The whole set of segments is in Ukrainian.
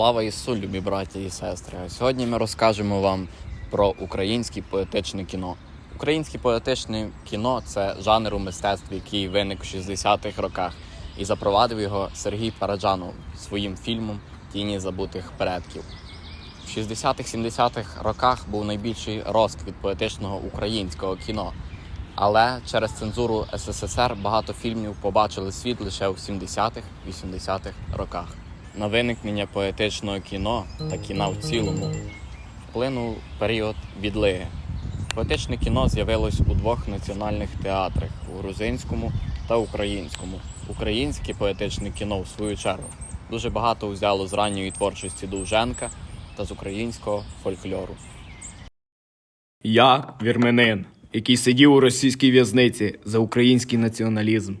Слава Ісу, любі браті і сестри! Сьогодні ми розкажемо вам про українське поетичне кіно. Українське поетичне кіно це жанр у мистецтві, який виник у 60-х роках і запровадив його Сергій Параджанов своїм фільмом Тіні забутих предків. В 60-х-70-х роках був найбільший розквіт поетичного українського кіно. Але через цензуру СССР багато фільмів побачили світ лише у 70-х-80-х роках. На виникнення поетичного кіно та кіна в цілому вплинув період відлиги. Поетичне кіно з'явилось у двох національних театрах у грузинському та українському. Українське поетичне кіно, в свою чергу, дуже багато взяло з ранньої творчості Довженка та з українського фольклору. Я вірменин, який сидів у російській в'язниці за український націоналізм.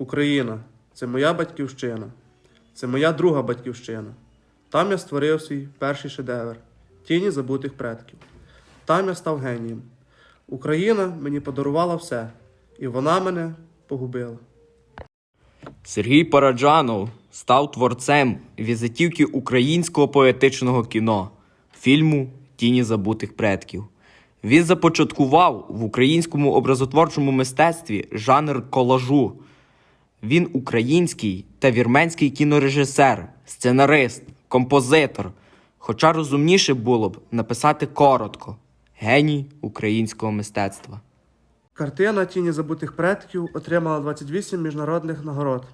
Україна це моя батьківщина, це моя друга батьківщина. Там я створив свій перший шедевр тіні забутих предків. Там я став генієм. Україна мені подарувала все, і вона мене погубила. Сергій Параджанов став творцем візитівки українського поетичного кіно, фільму Тіні забутих предків. Він започаткував в українському образотворчому мистецтві жанр колажу. Він український та вірменський кінорежисер, сценарист, композитор. Хоча розумніше було б написати коротко геній українського мистецтва. Картина Тіні забутих предків отримала 28 міжнародних нагород,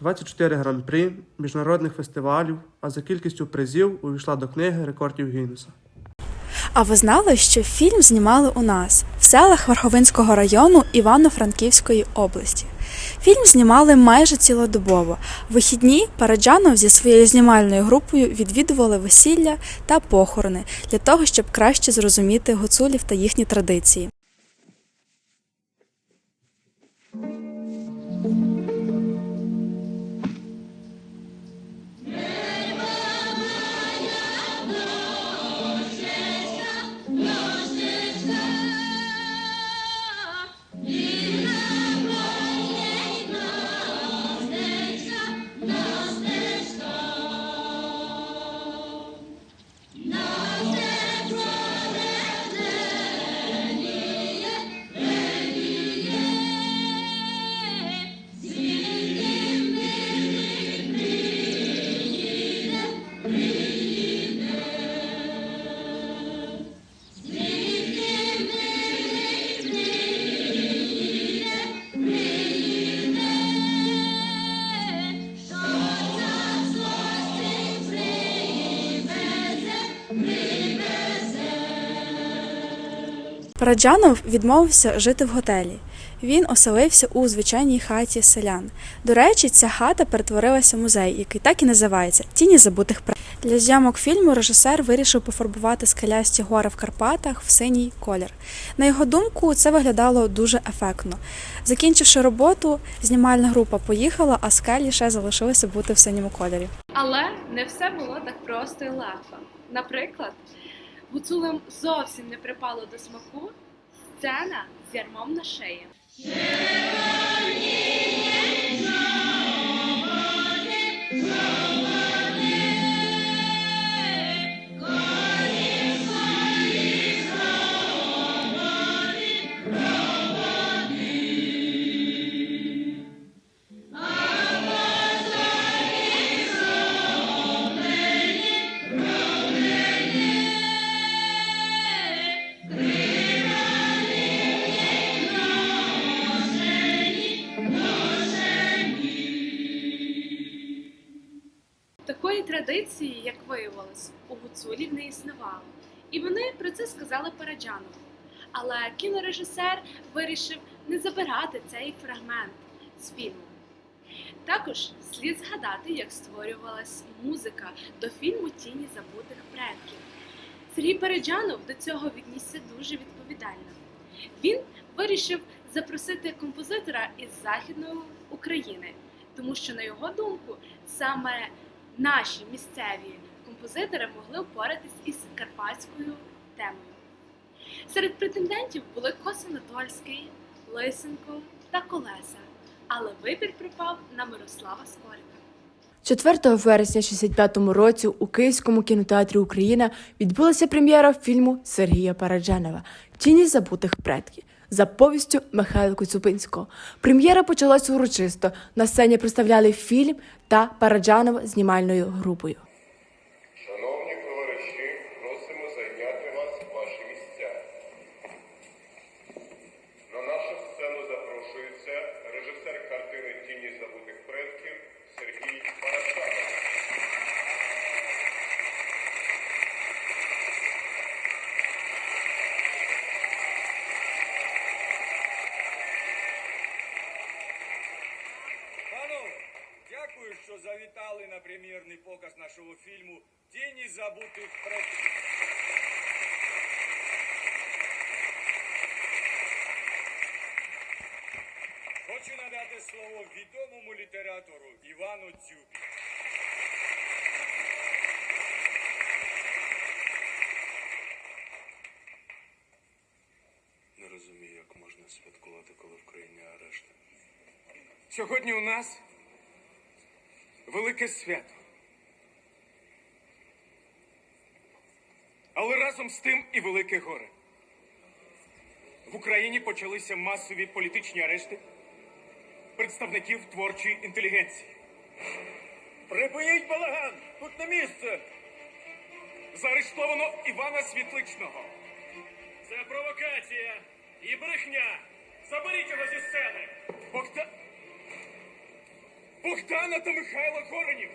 24 гран-прі, міжнародних фестивалів, а за кількістю призів увійшла до книги рекордів Гіннеса. А ви знали, що фільм знімали у нас в селах Верховинського району Івано-Франківської області. Фільм знімали майже цілодобово. Вихідні Параджанов зі своєю знімальною групою відвідували весілля та похорони для того, щоб краще зрозуміти гуцулів та їхні традиції. Параджанов відмовився жити в готелі. Він оселився у звичайній хаті селян. До речі, ця хата перетворилася в музей, який так і називається Тіні забутих предків». Для зйомок фільму режисер вирішив пофарбувати скелясті гори в Карпатах в синій колір. На його думку, це виглядало дуже ефектно. Закінчивши роботу, знімальна група поїхала, а скелі ще залишилися бути в синьому кольорі. Але не все було так просто і легко. Наприклад, гуцулам зовсім не припало до смаку сцена з ярмом на шиї. Такої традиції, як виявилось, у гуцулів не існувало. І вони про це сказали Параджанову. Але кінорежисер вирішив не забирати цей фрагмент з фільму. Також слід згадати, як створювалась музика до фільму Тіні забутих предків. Сергій Параджанов до цього віднісся дуже відповідально. Він вирішив запросити композитора із Західної України, тому що, на його думку, саме наші місцеві композитори могли впоратись із карпатською темою. Серед претендентів були Косинодольський, Лисенко та Колеса. але вибір припав на Мирослава Скорика. 4 вересня 65-му році у Київському кінотеатрі Україна відбулася прем'єра фільму Сергія Параджанова Тіні забутих предків за повістю Михайла Коцюбинського. Прем'єра почалась урочисто. На сцені представляли фільм та Параджанова знімальною групою. Прем'єрний показ нашого фільму Тіні забутих предків. Хочу надати слово відомому літератору Івану Дзюбі. Не розумію, як можна святкувати, коли в країні арешти. Сьогодні у нас велике свято. Але разом з тим і велике горе. В Україні почалися масові політичні арешти представників творчої інтелігенції. Припиніть балаган! Тут не місце! Заарештовано Івана Світличного. Це провокація і брехня. Заберіть його зі сцени. Богда... Богдана та Михайла Коренів.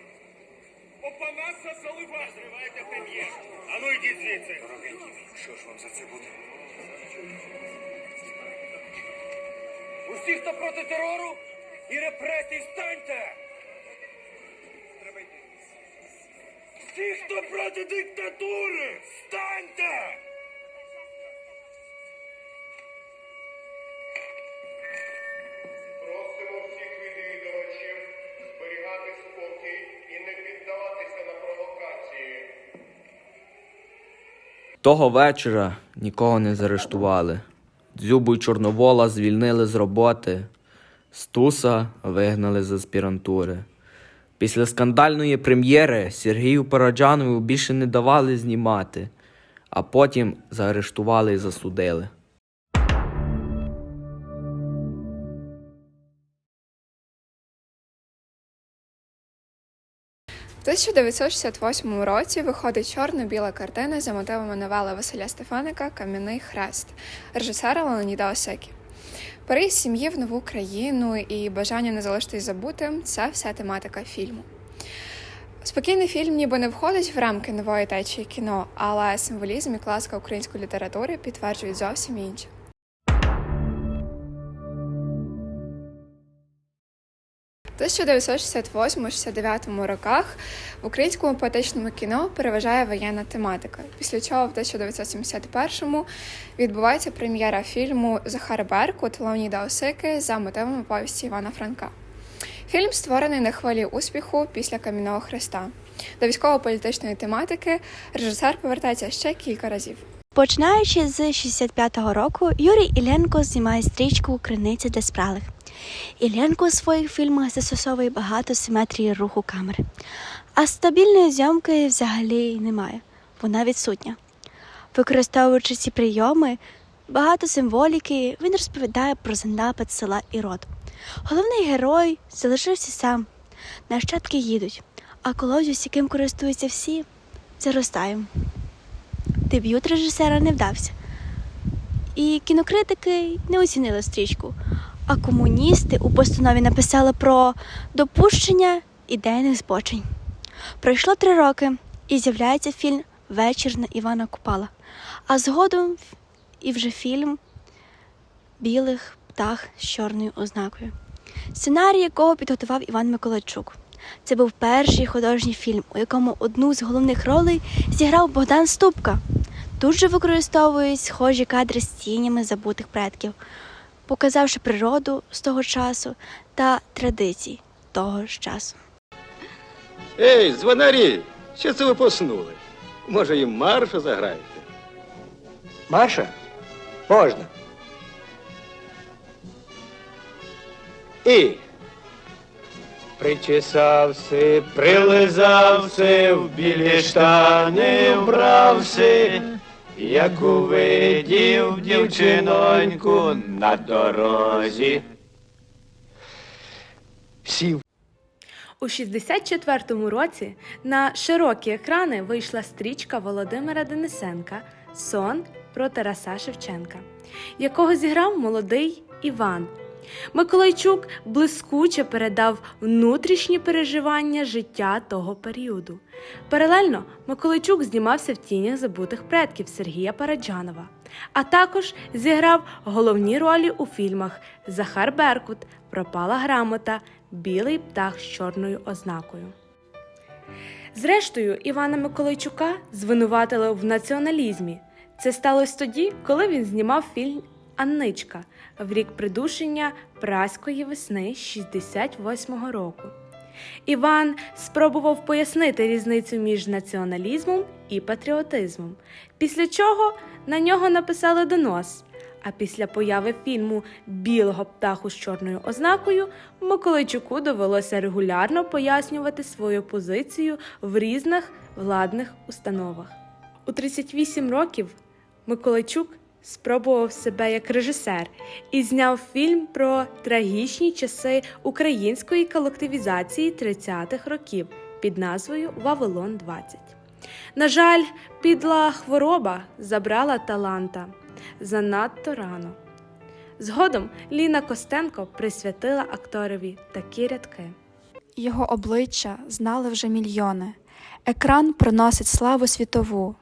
Опанаса Залива. Зривайте прем'єр. А ну йдіть звідси. Дорогенькі, що ж вам за це буде? Усі, хто проти терору і репресій, встаньте! Треба йти. Всі, хто проти диктатури, встаньте! Того вечора нікого не заарештували. Дзюбу й Чорновола звільнили з роботи, Стуса вигнали з аспірантури. Після скандальної прем'єри Сергію Параджанову більше не давали знімати, а потім заарештували і засудили. У 1968 році виходить чорно-біла картина за мотивами новели Василя Стефаника Кам'яний хрест режисера Леоніда Осекі. Переїзд сім'ї в нову країну і бажання не залишитись забутим це вся тематика фільму. Спокійний фільм ніби не входить в рамки нової течії кіно, але символізм і класика української літератури підтверджують зовсім інше. 1968-69 роках в українському поетичному кіно переважає воєнна тематика. Після чого в 1971-му відбувається прем'єра фільму Захар Беркут Леоніда Осики за мотивами повісті Івана Франка. Фільм створений на хвилі успіху після Кам'яного Хреста. До військово-політичної тематики режисер повертається ще кілька разів. Починаючи з 65-го року, Юрій Ілленко знімає стрічку Криниця для спралих. Ілленко у своїх фільмах застосовує багато симетрії руху камери. А стабільної зйомки взагалі немає. Вона відсутня. Використовуючи ці прийоми, багато символіки, він розповідає про занапад села Ірод. Головний герой залишився сам. Нащадки їдуть, а колодязь, яким користуються всі, заростає. Дебют режисера не вдався. І кінокритики не оцінили стрічку. А комуністи у постанові написали про допущення ідейних збочень. Пройшло три роки і з'являється фільм Вечір на Івана Купала. А згодом і вже фільм Білих птах з чорною ознакою, сценарій якого підготував Іван Миколайчук. Це був перший художній фільм, у якому одну з головних ролей зіграв Богдан Ступка. Тут же використовують схожі кадри з тінями забутих предків, показавши природу з того часу та традиції того ж часу. Ей, звонарі! Що це ви поснули? Може, і марша заграєте? Марша? Можна. І Причесався, прилизався, в білі штани вбрався, як увидів дівчиноньку на дорозі. Сів У 64-му році на широкі екрани вийшла стрічка Володимира Денисенка Сон про Тараса Шевченка, якого зіграв молодий Іван. Миколайчук блискуче передав внутрішні переживання життя того періоду. Паралельно Миколайчук знімався в тінях забутих предків Сергія Параджанова, а також зіграв головні ролі у фільмах Захар Беркут, Пропала грамота, Білий птах з чорною ознакою. Зрештою, Івана Миколайчука звинуватили в націоналізмі. Це сталося тоді, коли він знімав фільм Анничка в рік придушення праської весни 68-го року. Іван спробував пояснити різницю між націоналізмом і патріотизмом, після чого на нього написали донос. А після появи фільму Білого птаху з чорною ознакою Миколайчуку довелося регулярно пояснювати свою позицію в різних владних установах. У 38 років Миколайчук спробував себе як режисер і зняв фільм про трагічні часи української колективізації 30-х років під назвою Вавилон 20. На жаль, підла хвороба забрала таланта занадто рано. Згодом Ліна Костенко присвятила акторові такі рядки. Його обличчя знали вже мільйони. Екран приносить славу світову.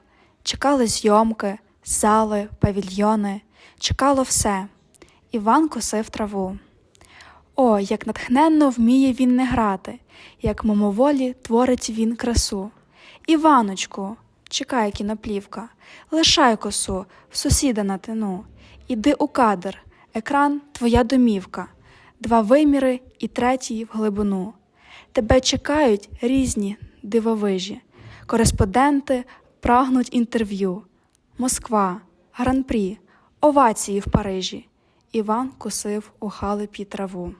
Чекали зйомки, зали, павільйони. Чекало все. Іван косив траву. О, як натхненно вміє він не грати, як мимоволі творить він красу. Іваночку, чекає кіноплівка, лишай косу, в сусіда натяну. Іди у кадр, екран твоя домівка, два виміри і третій в глибину. Тебе чекають різні дивовижі. Кореспонденти прагнуть інтерв'ю. Москва, Гран-прі, овації в Парижі. Іван косив у халепі траву.